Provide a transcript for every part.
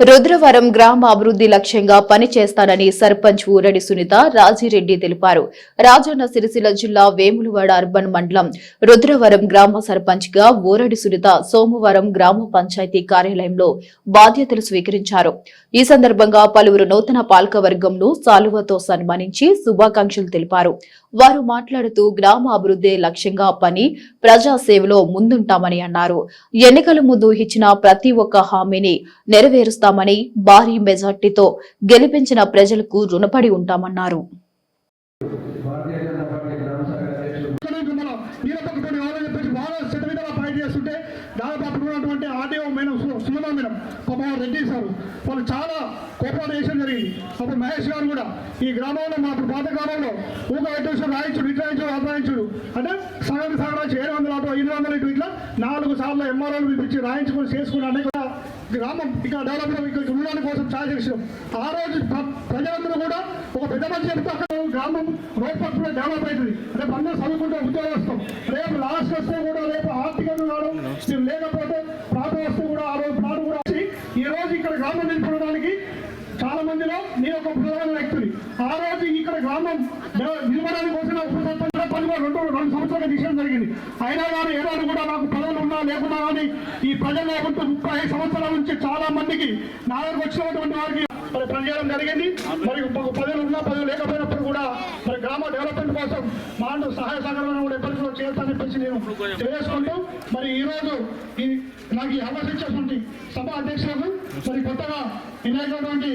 రుద్రవరం గ్రామ అభివృద్ధి లక్ష్యంగా పనిచేస్తానని సర్పంచ్ ఊరడి సునీత రాజిరెడ్డి తెలిపారు. రాజన్న సిరిసిల్ల జిల్లా వేములవాడ అర్బన్ మండలం రుద్రవరం గ్రామ సర్పంచ్గా ఊరడి సునీత సోమవారం గ్రామ పంచాయతీ కార్యాలయంలో బాధ్యతలు స్వీకరించారు. ఈ సందర్భంగా పలువురు నూతన పాలకవర్గంను సాలువతో సన్మానించి శుభాకాంక్షలు తెలిపారు. వారు మాట్లాడుతూ గ్రామ అభివృద్ధి లక్ష్యంగా పని ప్రజా సేవలో ముందుంటామని అన్నారు. ఎన్నికల ముందు ఇచ్చిన ప్రతి ఒక్క హామీని నెరవేరుస్తామని భారీ మెజార్టీతో గెలిపించిన ప్రజలకు రుణపడి ఉంటామన్నారు. మేడం సుమన మేడం పాపం రెడ్డి సార్ వాళ్ళు చాలా చేయడం జరిగింది. అప్పుడు మహేష్ గారు కూడా ఈ గ్రామంలో మా పాత గ్రామంలో ఊక పెట్టేసి రాయించుడు ఇట్లా రాయించుడు అంటే సగం సగం రాయించి ఏడు వందల అటు ఐదు వందలు ఇటు ఇట్లా నాలుగు సార్లు ఎంఆర్ఓలు పిలిపించి రాయించుకొని చేసుకుని అనేక గ్రామం ఇక్కడ డెవలప్మెంట్ ఇక్కడ ఉండడానికి కోసం చాలా చేసినాం. ఆ రోజు ప్ర- ప్రజలందరూ కూడా ఒక పెద్ద మనిషి చెప్తే అక్కడ గ్రామం రోడ్ పక్కన డెవలప్ అవుతుంది. రేపు అందరూ చదువుకుంటే ఉద్యోగం వస్తాం. రేపు లాస్ట్ వస్తే కూడా రేపు ఆర్థికంగా మీరు లేకపోతే ప్రాంత వస్తే కూడా ఆ రోజు ప్రాంతం కూడా వచ్చి ఈ రోజు ఇక్కడ గ్రామం నిలుపుకోవడానికి చాలా మందిలో ప్రధాన వ్యక్తిని ఆ రోజు ఇక్కడ గ్రామం నిల- నిలబడడానికి కోసం ఉప సర్పంచ్ కూడా పని రెండు రెండు సంవత్సరాలు తీయడం జరిగింది. అయినా కానీ ఏడాది కూడా నాకు పదవులు ఉన్నా లేకున్నా కానీ ఈ ప్రజలు లేకుంటే ముప్పై ఐదు సంవత్సరాల నుంచి చాలా మందికి నా దగ్గరకు వచ్చినటువంటి వారికి మరి పనిచేయడం జరిగింది. మరి పదవులు ఉన్నా పదవులు లేకపోయినప్పుడు కూడా మరి గ్రామ డెవలప్మెంట్ కోసం మా సహాయ సహకారాలను కూడా ఎప్పటికీ కూడా చేస్తానని చెప్పేసి నేను చేసుకుంటూ మరి ఈ రోజు ఈ నాకు ఈ అవకాశం ఇచ్చేటువంటి సభ అధ్యక్షులకు మరి కొత్తగా ఎన్నికైనటువంటి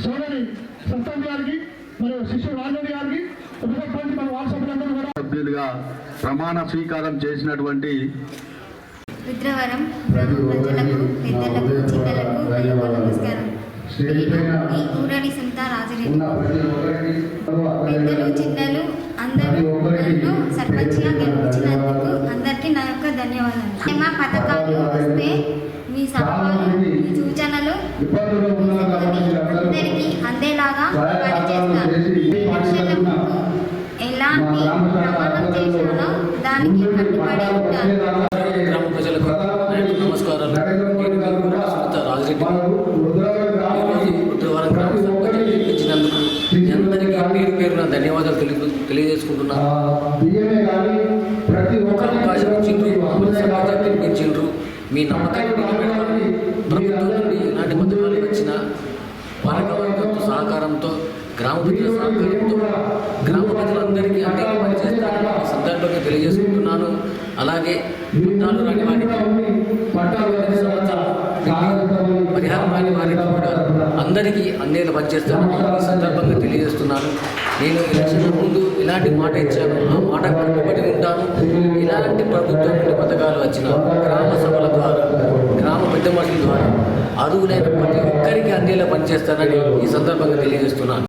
సోదరి సత్యం గారికి మరియు శిష్యుడు గారికి ఉప సర్పంచ్ మన వార్డు సభ్యులందరూ కూడా. సభ్యులుగా ప్రమాణ స్వీకారం చేసినటువంటి రుద్రవరం గ్రామ ప్రజలకు పెద్దలకు చిన్నలకు అందరికీ నమస్కారం. ఈ రాజిరెడ్డి పెద్దలు చిన్నలు అందరూ నన్ను సర్పంచ్గా గెలిపించినందుకు అందరికీ నా యొక్క ధన్యవాదాలు. మా పథకాలు వస్తే మీ సలహాలు మీ సూచనలు తీసుకొని అందరికీ అందేలాగా పనిచేస్తాను ఎలక్షన్ల ముందు ఎలాంటి ప్రమాణం చేశానో దానికి కట్టుబడి ఉంటాను. గ్రామ ప్రజలకు నమస్కారాలు. అందరికీ పేరు పేరున ధన్యవాదాలు తెలియ తెలియజేసుకుంటున్నాను ఒక అవకాశం ఇచ్చిండ్రు అమృత మీ నమ్మకాన్ని నిలబెడతాను ప్రభుత్వం నుండి ఎలాంటి పథకాలు వచ్చినా పాలకవర్గంతో సహకారంతో గ్రామ ప్రజల సహకారంతో గ్రామ ప్రజలందరికీ అనేక పని చేస్తానని ఈ సందర్భంగా తెలియజేసుకుంటున్నాను. అలాగే పుట్టాలు రాని వారికి సంవత్సరాలు పరిహారం రాని వారికి కూడా అందరికీ అందేలా పనిచేస్తాను ఈ సందర్భంగా తెలియజేస్తున్నాను. నేను ఎలక్షన్ ముందు ఇలాంటి మాట ఇచ్చాను. ఆ మాట కట్టుబడి ఉంటాను. ఇలాంటి ప్రభుత్వం నుండి పథకాలు వచ్చిన గ్రామ సభల ద్వారా గ్రామ పెద్ద మనుషుల ద్వారా అరువులైన ప్రతి ఒక్కరికి అందేలా పనిచేస్తానని ఈ సందర్భంగా తెలియజేస్తున్నాను.